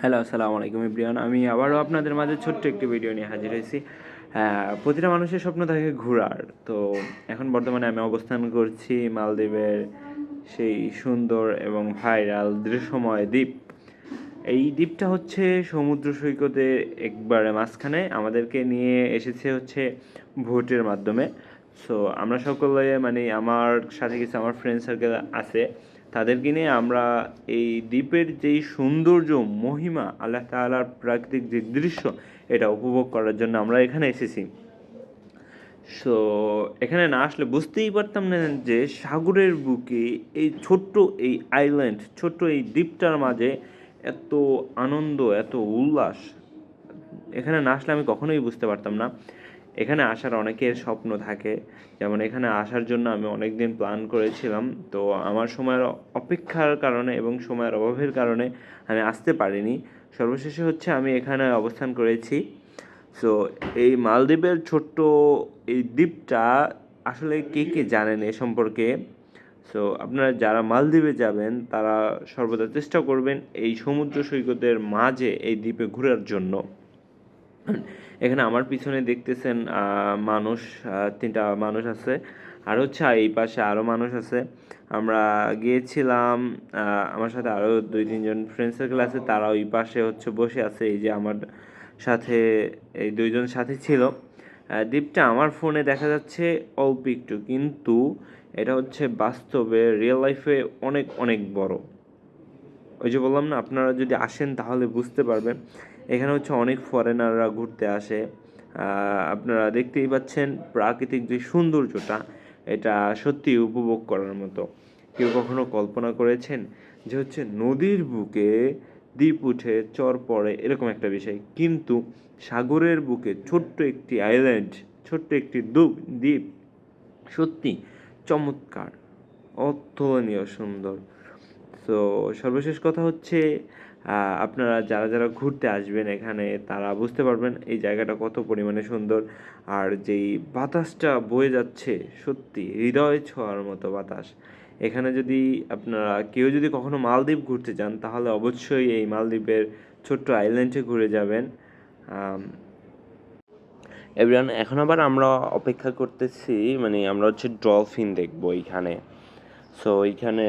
Hello আসসালামু আলাইকুম ইব্রিয়ান আমি আবারও আপনাদের মাঝে ছোট্ট একটি ভিডিও নিয়ে হাজির হয়েছি। হ্যাঁ, প্রতিটা মানুষের স্বপ্ন থাকে ঘোরার। তো এখন বর্তমানে আমি অবস্থান করছি মালদ্বীপের সেই সুন্দর এবং ভাইরাল দৃশ্যময় দ্বীপ। এই দ্বীপটা হচ্ছে সমুদ্র সৈকতের একবারে মাঝখানে। আমাদেরকে নিয়ে এসেছে হচ্ছে ভোটের মাধ্যমে। সো আমরা সকলে মানে আমার সাথে কিছু আমার ফ্রেন্ড সার্কেল আছে। তাদেরকে নিয়ে আমরা এই দ্বীপের যেই সৌন্দর্য, মহিমা, আল্লাহ তাআলার প্রাকৃতিক যে দৃশ্য, এটা উপভোগ করার জন্য আমরা এখানে এসেছি। সো এখানে না আসলে বুঝতেই পারতাম না যে সাগরের বুকে এই ছোট্ট এই আইল্যান্ড ছোট্ট এই দ্বীপটার মাঝে এত আনন্দ, এত উল্লাস, এখানে না আসলে আমি কখনোই বুঝতে পারতাম না। এখানে আসার অনেকের স্বপ্ন থাকে। যেমন এখানে আসার জন্য আমি অনেক দিন প্ল্যান করেছিলাম। তো আমার সময়ের অপেক্ষার কারণে এবং সময়ের অভাবের কারণে আমি আসতে পারিনি। সর্বশেষে হচ্ছে আমি এখানে অবস্থান করেছি। সো এই মালদ্বীপের ছোট্ট এই দ্বীপটা আসলে কে কে জানেন এ সম্পর্কে? সো আপনারা যারা মালদ্বীপে যাবেন, তারা সর্বদা চেষ্টা করবেন এই সমুদ্র সৈকতের মাঝে এই দ্বীপে ঘোরার জন্য। এখানে আমার পিছনে দেখতেছেন মানুষ তিনটা মানুষ আছে। আর হচ্ছে এই পাশে আরও মানুষ আছে। আমরা গিয়েছিলাম আমার সাথে আরও দুই, তিনজন ফ্রেন্ড সার্কেল আছে। তারা ওই পাশে হচ্ছে বসে আছে। এই যে আমার সাথে এই দুইজন সাথে ছিল। দ্বীপটা আমার ফোনে দেখা যাচ্ছে অল্প একটু। কিন্তু এটা হচ্ছে বাস্তবে রিয়েল লাইফে অনেক অনেক বড়। ওই যে বললাম না, আপনারা যদি আসেন তাহলে বুঝতে পারবেন। এখানে হচ্ছে অনেক ফরেনাররা ঘুরতে আসে। আপনারা দেখতেই পাচ্ছেন প্রাকৃতিক যে সৌন্দর্যটা, এটা সত্যি উপভোগ করার মতো। কেউ কখনো কল্পনা করেছেন যে হচ্ছে নদীর বুকে দ্বীপ উঠে চর পড়ে, এরকম একটা বিষয়। কিন্তু সাগরের বুকে ছোট্ট একটি আইল্যান্ড ছোট্ট একটি দ্বীপ দ্বীপ, সত্যি চমৎকার, অতুলনীয় সুন্দর। তো সর্বশেষ কথা হচ্ছে আপনারা যারা যারা ঘুরতে আসবেন এখানে, তারা বুঝতে পারবেন এই জায়গাটা কত পরিমাণে সুন্দর। আর যেই বাতাসটা বয়ে যাচ্ছে, সত্যি হৃদয় ছোঁয়ার মতো বাতাস। এখানে যদি আপনারা, কেউ যদি কখনো মালদ্বীপ ঘুরতে যান, তাহলে অবশ্যই এই মালদ্বীপের ছোট্ট আইল্যান্ডে ঘুরে যাবেন। এভরিওয়ান, এখন আবার আমরা অপেক্ষা করতেছি মানে আমরা হচ্ছে ডলফিন দেখব এইখানে। সো এইখানে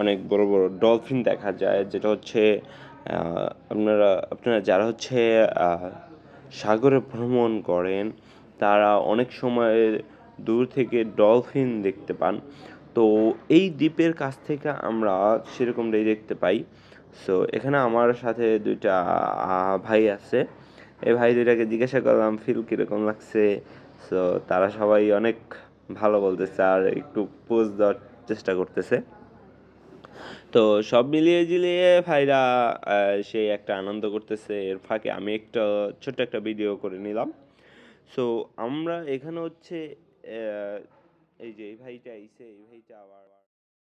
অনেক বড় বড় ডলফিন দেখা যায়, যেটা হচ্ছে আপনারা আপনারা যারা হচ্ছে সাগরে ভ্রমণ করেন, তারা অনেক সময় দূর থেকে ডলফিন দেখতে পান। তো এই দ্বীপের কাছ থেকে আমরা সেরকমটাই দেখতে পাই। সো এখানে আমার সাথে দুইটা ভাই আছে। এই ভাই দুইটাকে জিজ্ঞাসা করলাম, ফিল কীরকম লাগছে? সো তারা সবাই অনেক ভালো বলতেছে আর একটু পোজ দেওয়ার চেষ্টা করতেছে। তো সব মিলিয়ে ঝিলিয়ে ভাইরা সেই একটা আনন্দ করতেছে। এর ফাঁকে আমি একটা ছোট্ট একটা ভিডিও করে নিলাম। সো আমরা এখানে হচ্ছে এই যে এই ভাইটা আইসে এই ভাইটা আবার